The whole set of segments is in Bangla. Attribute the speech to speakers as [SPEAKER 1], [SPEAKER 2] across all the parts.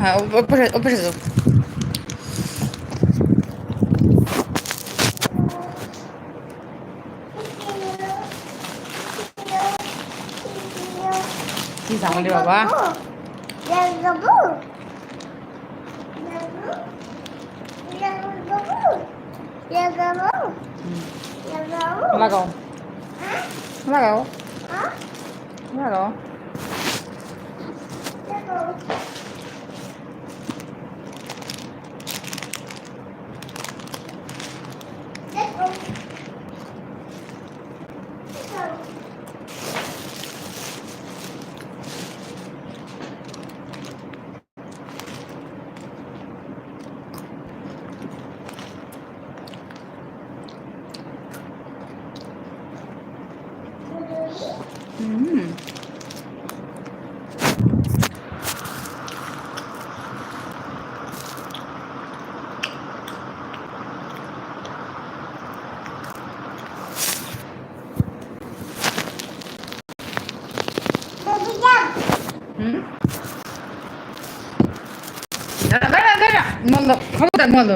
[SPEAKER 1] 啊，我不不是我不是走。第三个对吧？不。两个不。
[SPEAKER 2] 两个不。两个不。两个不。
[SPEAKER 1] 嗯。
[SPEAKER 2] 两个不。哪个？
[SPEAKER 1] 啊。哪个？
[SPEAKER 2] 啊。
[SPEAKER 1] 哪个？
[SPEAKER 2] 个。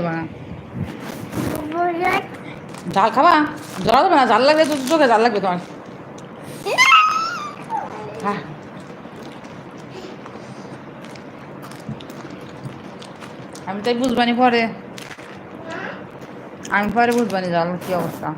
[SPEAKER 1] বানা ঝাল খাবা। জল না জাল লাগবে চোখে জাল লাগবে তোমার হ্যাঁ তাই বুঝবানি পরে। আমি পরে বুঝবানি জানো কি অবস্থা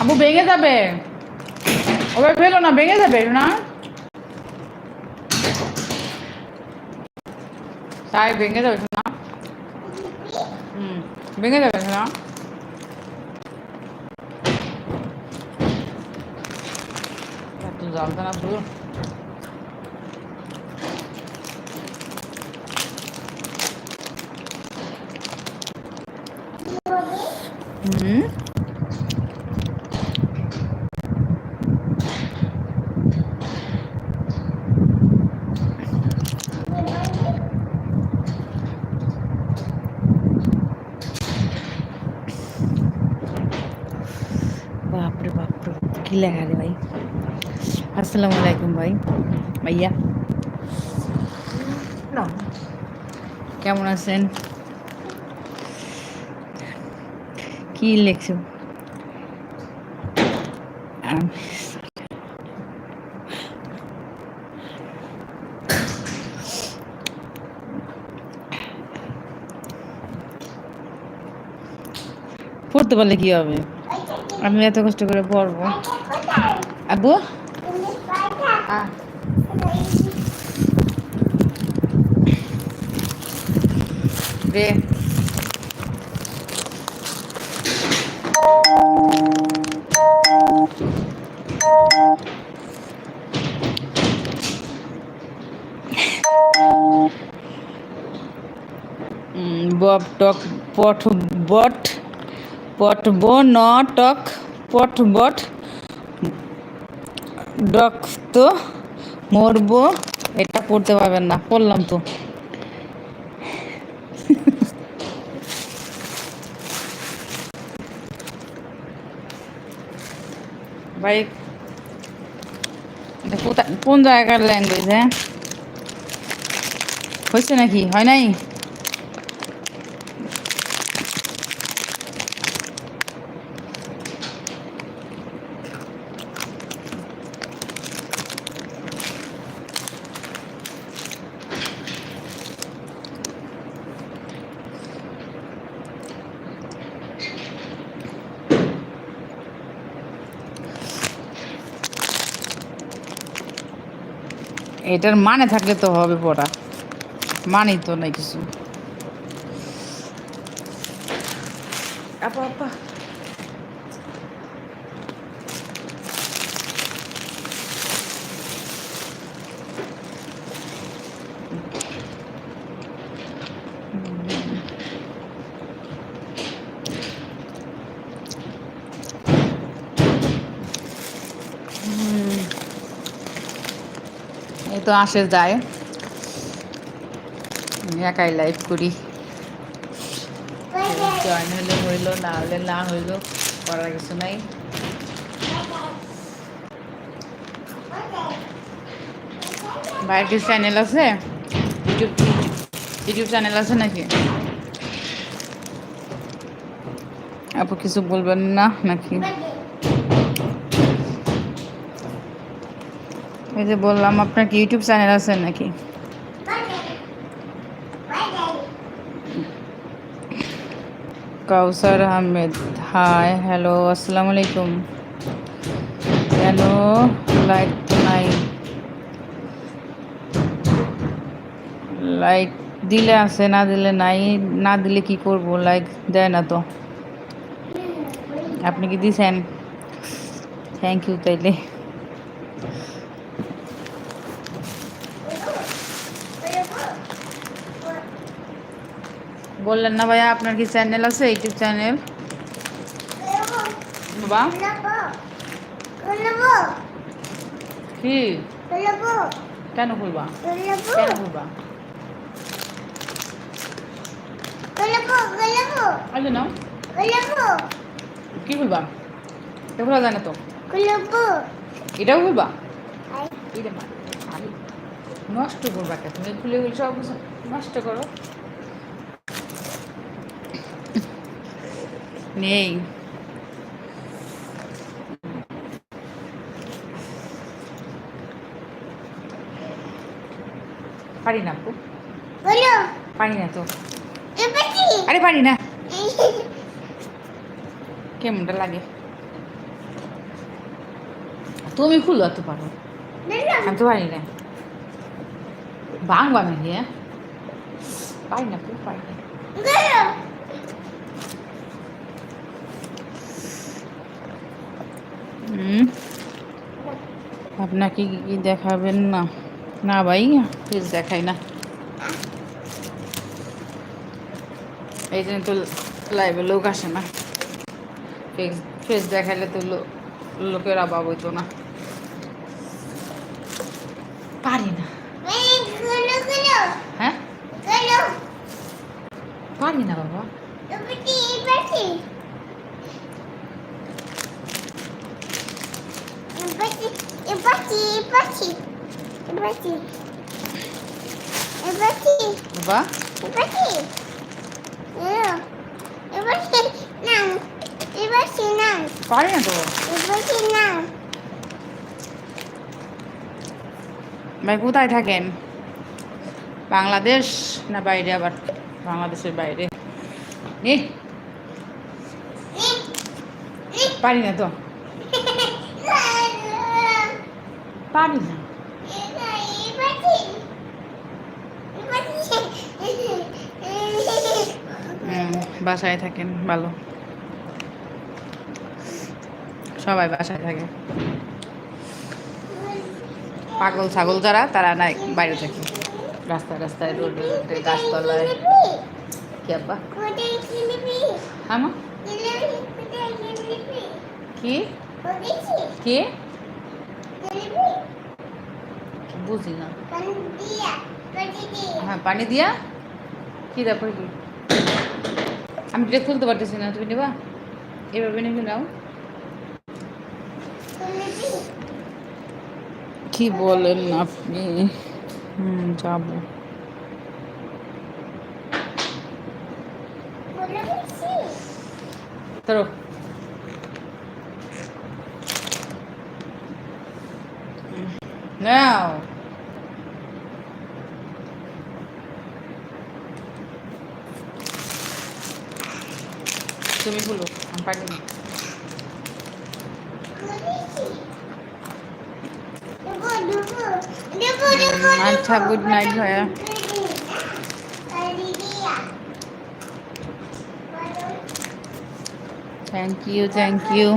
[SPEAKER 1] আবু ভেঙে যাবে। ওবার ফেলো না, ভেঙে যাবে না তাই ভেঙে যাবে না হুম, ভেঙে যাবে না এত জ্বালতে না শুধু হুম বাপরে বাপরে কি লেখা রে ভাই। আসসালামু আলাইকুম ভাই। ভাইয়া। কেমন আছেন? কি লিখছো? পড়তে পারলে কি হবে? আমি এত কষ্ট করে পড়ব। अब ആ ദേ टक पट बट पट बो न टक पट बट পট তো মরব, এটা পড়তে পারবেন না, পড়লাম তো। ভাই কোন জায়গার ল্যাঙ্গুয়েজ হ্যাঁ? হয়েছে নাকি? হয় নাই? এটার মানে থাকলে তো হবে পড়া। মানেই তো নাই কিছু। আপা আপা। তো আসে যায়। একাই লাইভ করি। জয়েন হলে হইল না হলে না হইল করার কিছু নাই। কিছু চ্যানেল আছে? ইউটিউব ইউটিউব চ্যানেল আছে নাকি? আপু কিছু বলবেন না নাকি? এই যে বললাম, আপনার কি ইউটিউব চ্যানেল আছে নাকি? কাউসার আহমেদ। হাই হ্যালো আসসালামু আলাইকুম। কেন লাইক নাই? লাইক দিলে আছে, না দিলে নাই, না দিলে কি করব? লাইক দেয় না তো। আপনি কি দিছেন? থ্যাংক ইউ তাইলে। বললেন না ভাইয়া, আপনার কি চ্যানেল আছে? ইউটিউব চ্যানেল বাবা? কি? কেন খুলবা? কেন খুলবা? কি খুলবা? এটা খোলা যায় না তো। এটাও খুলবা? নষ্ট করবা তুমি খুলে সব কিছু নষ্ট করো। নেই। পারি না আপু। পারি না তো। আরে পারি না। কেমনটা লাগে? তুমি খুলো তো পারো। আমি তো পারি না। নাকি হ্যাঁ পারি না পারি না। আপনাকে কি দেখাবেন না? না ভাই ফেস দেখাই না। এই জন্য তো লাইভে লোক আসে না। ফেস ফেস দেখাইলে তো লোকের অভাব হইতো না পারি না হ্যাঁ পারি না বাবা বাবা পারি না তো ভাই কোথায় থাকেন? বাংলাদেশ না বাইরে আবার? বাংলাদেশের বাইরে। নে। পারি না তো? পারি না। হুম, বাসায় থাকেন ভালো। সবাই বাসায় থাকে। পাগল ছাগল যারা, তারা নাই, বাইরে থাকে। রাস্তায় রাস্তায় রোডে রোডে গাছতলায়। কি আমা কি? কি? বুঝি না। হ্যাঁ পানি দিয়া? কি তারপরে কি? আমি এটা খুলতে পারতেছি না, তুমি নেবা? এভাবে নিবি নাও। কি বলেন আপনি? হুম যাব। ধরো। নাও। তুমি খুলো আমি পারি না। আচ্ছা গুড নাইট ভাইয়া থ্যাংক ইউ থ্যাংক ইউ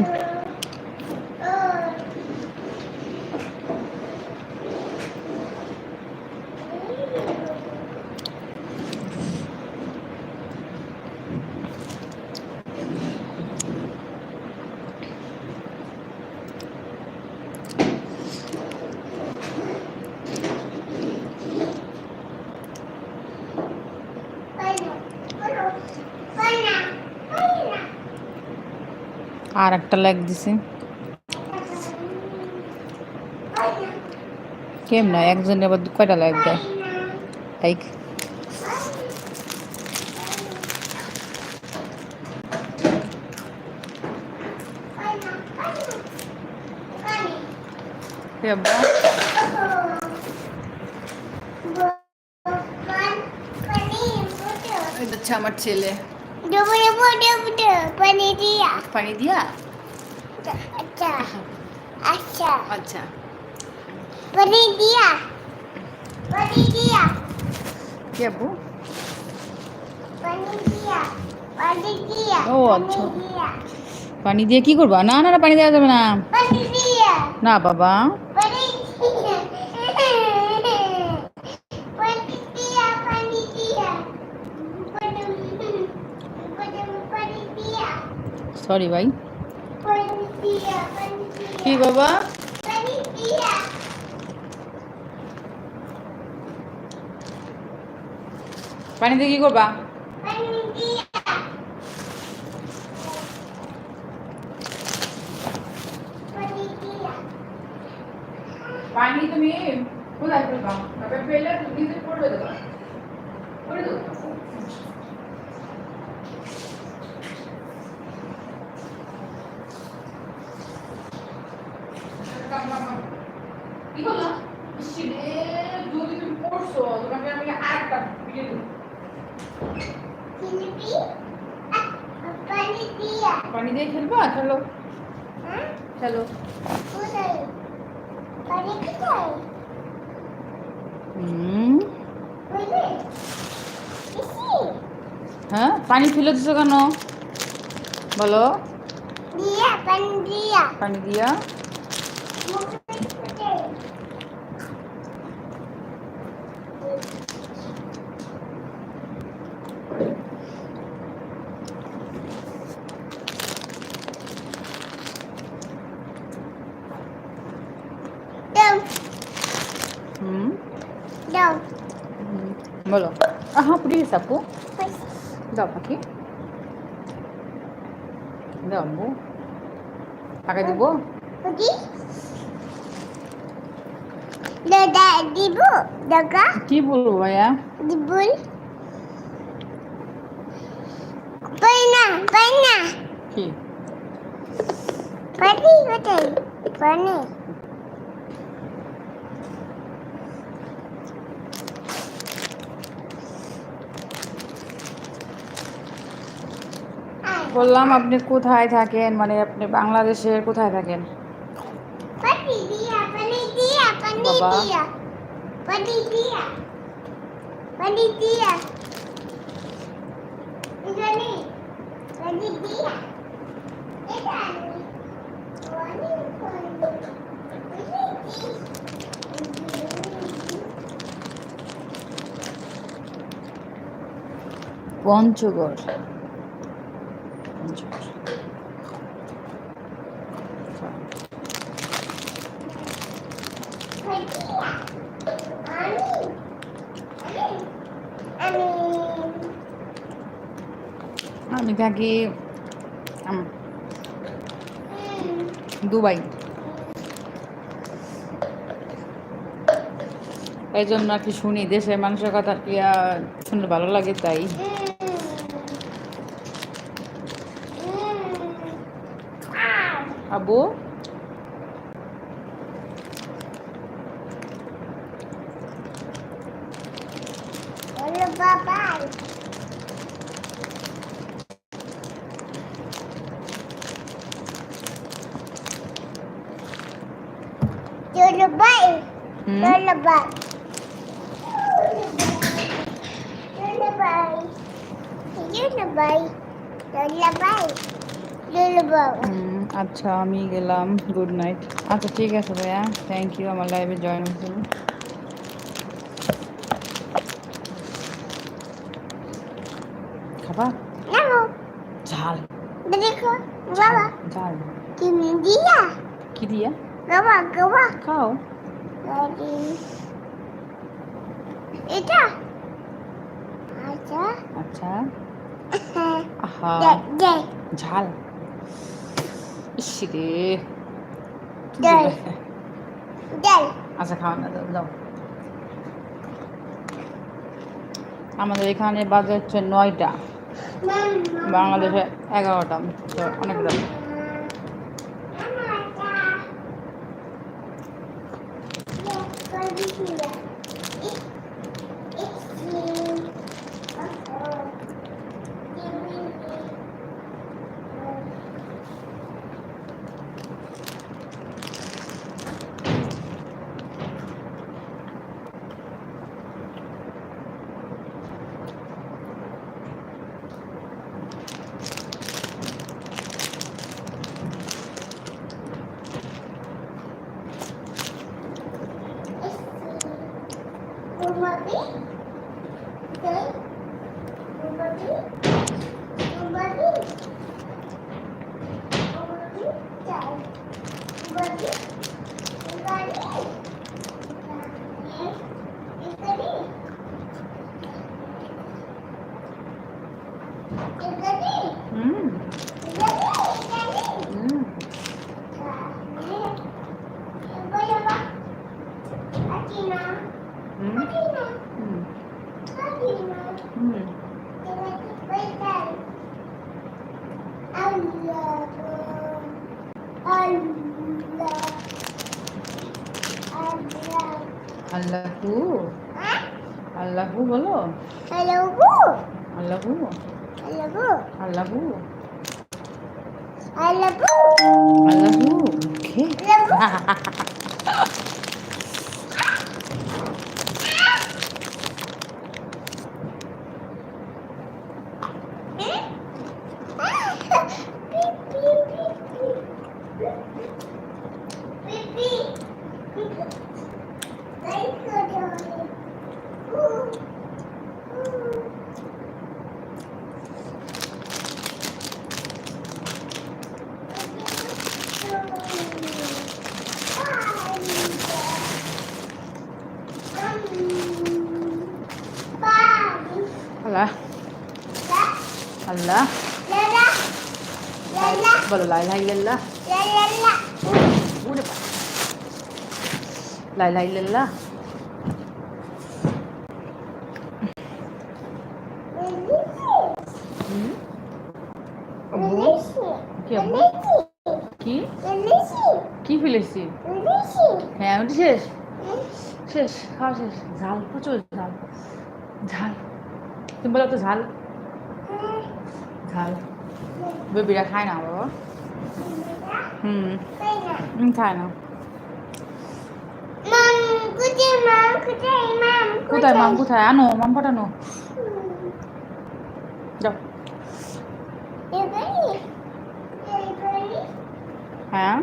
[SPEAKER 1] আর একটা লাইক দিছি। কেমন? একজনে আবার দু- কয়টা লাইক দেয়? লাইক আচ্ছা আমার ছেলে। পানি দিয়া?
[SPEAKER 2] আচ্ছা।
[SPEAKER 1] আচ্ছা।
[SPEAKER 2] পানি দিয়া। পানি দিয়া।
[SPEAKER 1] কি আবু
[SPEAKER 2] পানি দিয়া। পানি দিয়া।
[SPEAKER 1] ও, আচ্ছা।
[SPEAKER 2] পানি দিয়ে
[SPEAKER 1] কি করবা? না না না, পানি দেওয়া যাবে না। না বাবা। সরি ভাই
[SPEAKER 2] পানি দিয়া পানি দিয়া
[SPEAKER 1] কি বাবা
[SPEAKER 2] পানি দিয়া
[SPEAKER 1] পানি দিয়ে কি করবা
[SPEAKER 2] পানি দিয়া পানি দিয়া
[SPEAKER 1] পানি তুমি কোথায় ফেলবা তবে ফেলে দিতে ইসি
[SPEAKER 2] হ্যাঁ পানি
[SPEAKER 1] ফেলে দিছো কেন? বলো।
[SPEAKER 2] দিয়া পানি দিয়া।
[SPEAKER 1] পানি দিয়া।
[SPEAKER 2] দাও
[SPEAKER 1] হুম, বলো হ্যাঁ প্লিজ আপু দাও পাখি দাও আম্বু টাকা দিব
[SPEAKER 2] বুঝি দাদা দিব দাদা
[SPEAKER 1] কি বলবো ভাইয়া
[SPEAKER 2] দিবুল পাইনা পাইনা
[SPEAKER 1] কি
[SPEAKER 2] পানি কোথায় পানি
[SPEAKER 1] বললাম আপনি কোথায় থাকেন মানে আপনি বাংলাদেশের কোথায় থাকেন
[SPEAKER 2] পানি দিয়া পানি দিয়া পানি
[SPEAKER 1] বাবা।
[SPEAKER 2] দিয়া পানি দিয়া পানি দিয়া এখানে পানি দিয়া এটা আমি পানি
[SPEAKER 1] পঞ্চগড় পঞ্চগড়
[SPEAKER 2] আমি
[SPEAKER 1] থাকি দুবাই। এই জন্য আর কি শুনি দেশের মানুষের কথা কি শুনলে ভালো লাগে তাই। আবু?
[SPEAKER 2] Hello,
[SPEAKER 1] আচ্ছা আমি গেলাম। গুড নাইট আচ্ছা ঠিক আছে ভাইয়া। থ্যাংক ইউ আমার লাইভে জয়েন হয়েছিল খাবা? ঝাল।
[SPEAKER 2] দেখো বাবা
[SPEAKER 1] ঝাল।
[SPEAKER 2] তুমি দিয়া?
[SPEAKER 1] কি দিয়া?
[SPEAKER 2] বাবা
[SPEAKER 1] খাও.
[SPEAKER 2] এটা? আচ্ছা।
[SPEAKER 1] আচ্ছা। আহা। ঝাল। ডাল
[SPEAKER 2] আচ্ছা খাওয়া না দাও আমাদের এখানে বাজে হচ্ছে নয়টা। বাংলাদেশে এগারোটা। অনেক রাত হুম বলো লাই লাই লাল্লাহ উড়ে লাই লাই লাল্লাহ হুম আব্বু কি আব্বু কি কি ফেলেছি হ্যাঁ ওটি শেষ শেষ খাওয়া শেষ ঝাল প্রচুর ঝাল ঝাল তুমি বলো তো ঝাল ঝাল বেবিরা খায় না বাবা হুম খায় না কোথায় মাম কোথায় আনো মাম পাঠানো যাও হ্যাঁ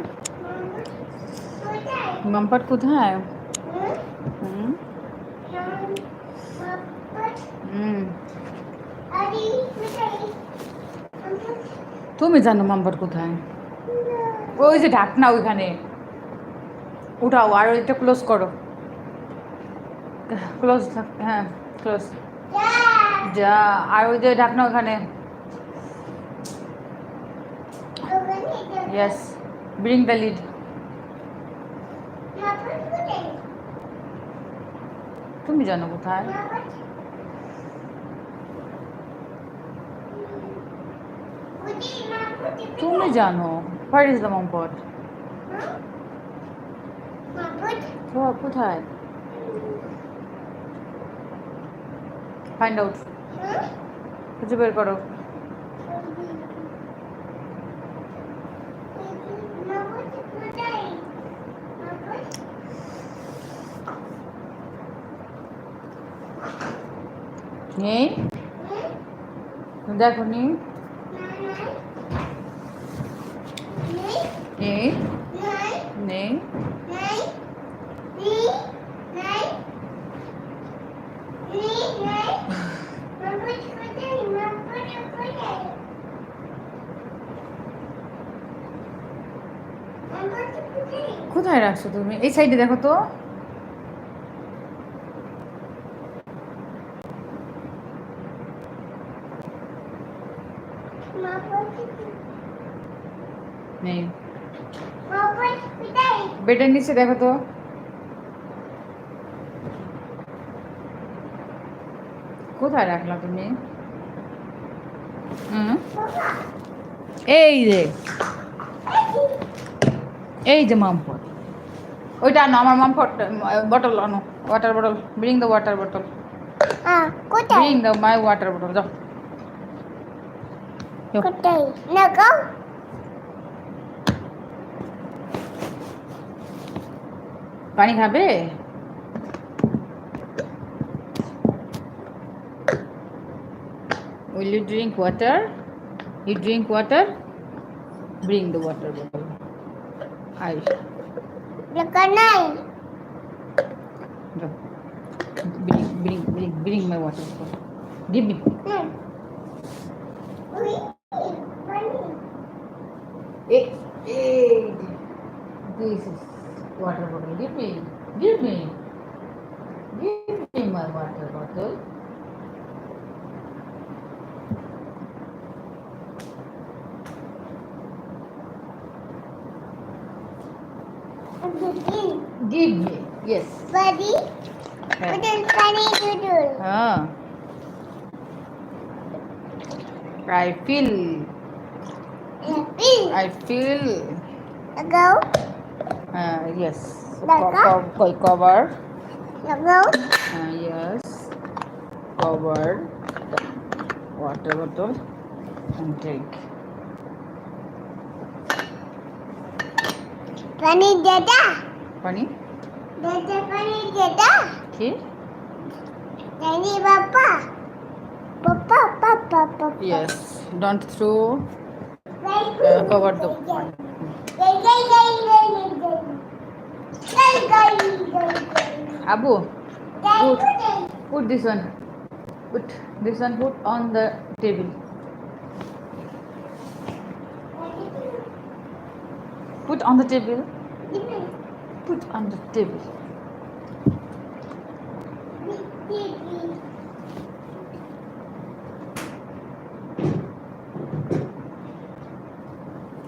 [SPEAKER 2] মামপাট কোথায় হুম হুম তুমি জানো মামপাট কোথায়? ওই যে ঢাকনা ওইখানে। উঠাও, আর ওইটা ক্লোজ করো। ক্লোজ হ্যাঁ ক্লোজ যা, আর ওই যে ঢাকনা ওখানে ইয়েস ব্রিং দ্য লিড তুমি জানো কোথায়? তুমি জানো হোয়ার ইজ দ্য মামপট কোথায়? ফাইন্ড আউট খুঁজে বের করো। নেই? দেখো নি। নেই নেই কোথায় রাখছো তুমি এই সাইডে দেখো তো
[SPEAKER 1] বেডের নিচে দেখো তো। কোথায় রাখলাম তুমি? এই যে। এই যে মামপট ওইটা আনো আমার মামপট বটল আনো। Water bottle bring the
[SPEAKER 2] water bottle
[SPEAKER 1] bring the my water bottle যাও। যাও।
[SPEAKER 2] কোথায়? না
[SPEAKER 1] পানি খাবে Will you drink water? You drink water? Bring the water bottle. I
[SPEAKER 2] লাগা নাই
[SPEAKER 1] go. Bring, bring, bring, bring my water bottle. Give me.
[SPEAKER 2] Hmm we পানি
[SPEAKER 1] Hey, hey. This is water bottle. Give me. Give me. Give me my water bottle. Give me. Yes.
[SPEAKER 2] body
[SPEAKER 1] Right.
[SPEAKER 2] udul pani udul
[SPEAKER 1] Ah. I feel.
[SPEAKER 2] happy
[SPEAKER 1] I feel.
[SPEAKER 2] go
[SPEAKER 1] Uh, yes. Co- co- co- cover. Uh, yes. Covered. Water bottle and drink.
[SPEAKER 2] pani dada
[SPEAKER 1] Funny?
[SPEAKER 2] dada pani dada
[SPEAKER 1] Okay.
[SPEAKER 2] pani papa papa papa papa
[SPEAKER 1] Yes. Don't throw. Uh, cover the. Abu,
[SPEAKER 2] gay.
[SPEAKER 1] put this one. Put this one. Put on the table. Put on the table. Put on the table.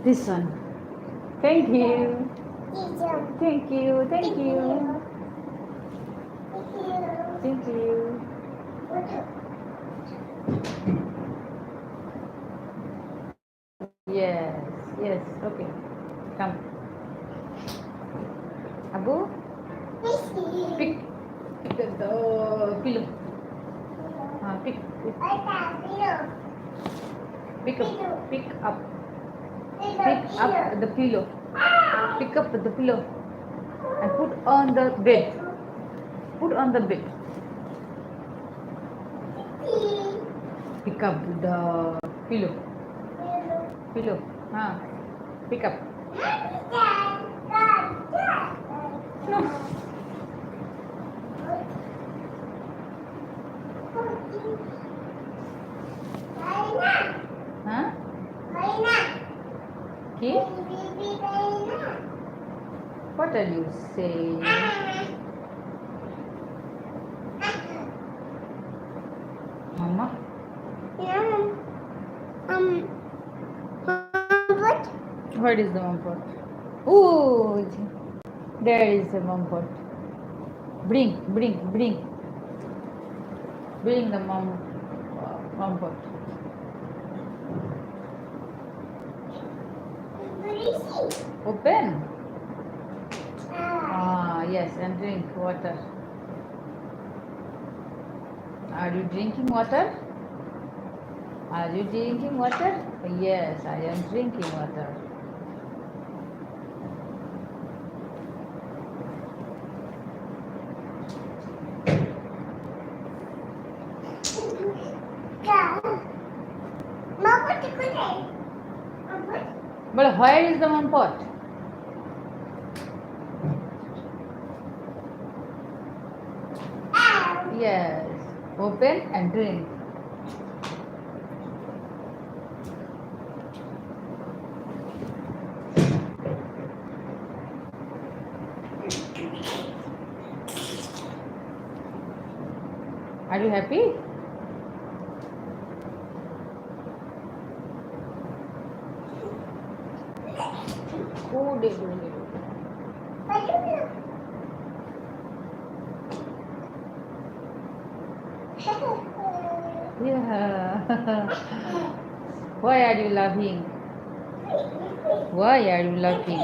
[SPEAKER 1] This one. Thank you. Thank you. Thank you. Thank you. Yes. Yes. Okay. Come. Abu, pick. Pick the, the pillow. Ah, pick. Pick. Pick up. Pick up. Pick up the pillow. Pick up the pillow and put on the bed. Put on the bed. Pick up the pillow. Pillow. Ah. Pick up. No. can you say? Mama? Yeah.
[SPEAKER 2] Um, what?
[SPEAKER 1] What is the mumpot? Ooh, there is the mumpot. Bring, bring, bring. Bring the mum, uh, mumpot. Open. Yes, and drink water. Are you drinking water? Are you drinking water? Yes, I am drinking water. But where is the one pot? Yes. Open and drink. Are you happy? Who did you? Why are you laughing? Why are you laughing?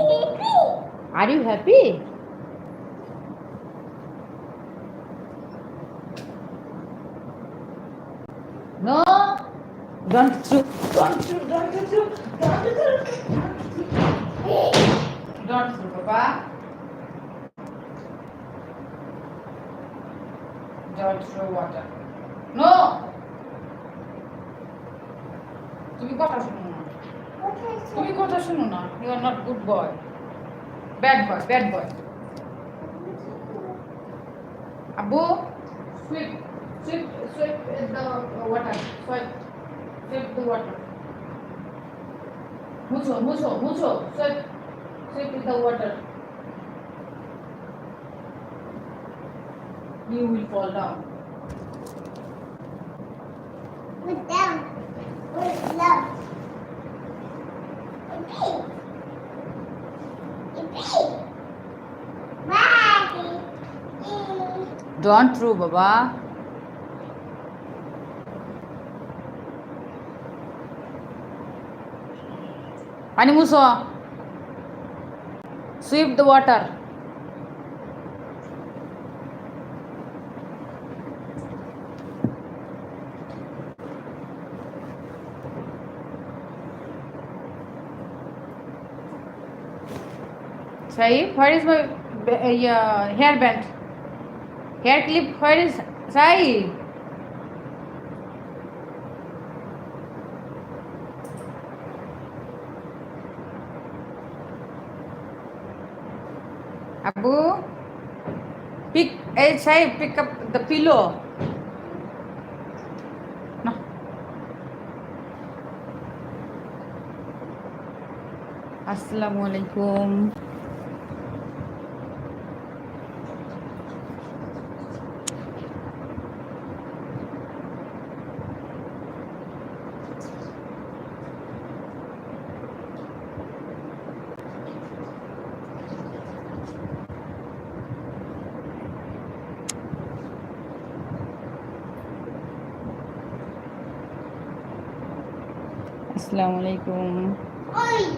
[SPEAKER 1] Are you happy? No. Don't throw. Don't throw. Don't throw. Don't throw. Don't throw, Papa. Don't throw water. No. তুমি কথা শুনো না তুমি কথা শুনো না you are not good boy bad boy bad boy আব্বু sweep sweep sweep the water sweep sweep the water মুছো মুছো মুছো sweep sweep with the water You will fall down.
[SPEAKER 2] Put down.
[SPEAKER 1] Don't throw, Baba. Pani Sweep the water. Sai, where is my uh, hair band? Hair clip for side abu pick eh saya pick up the pillow nah assalamualaikum alaikum. Assalamu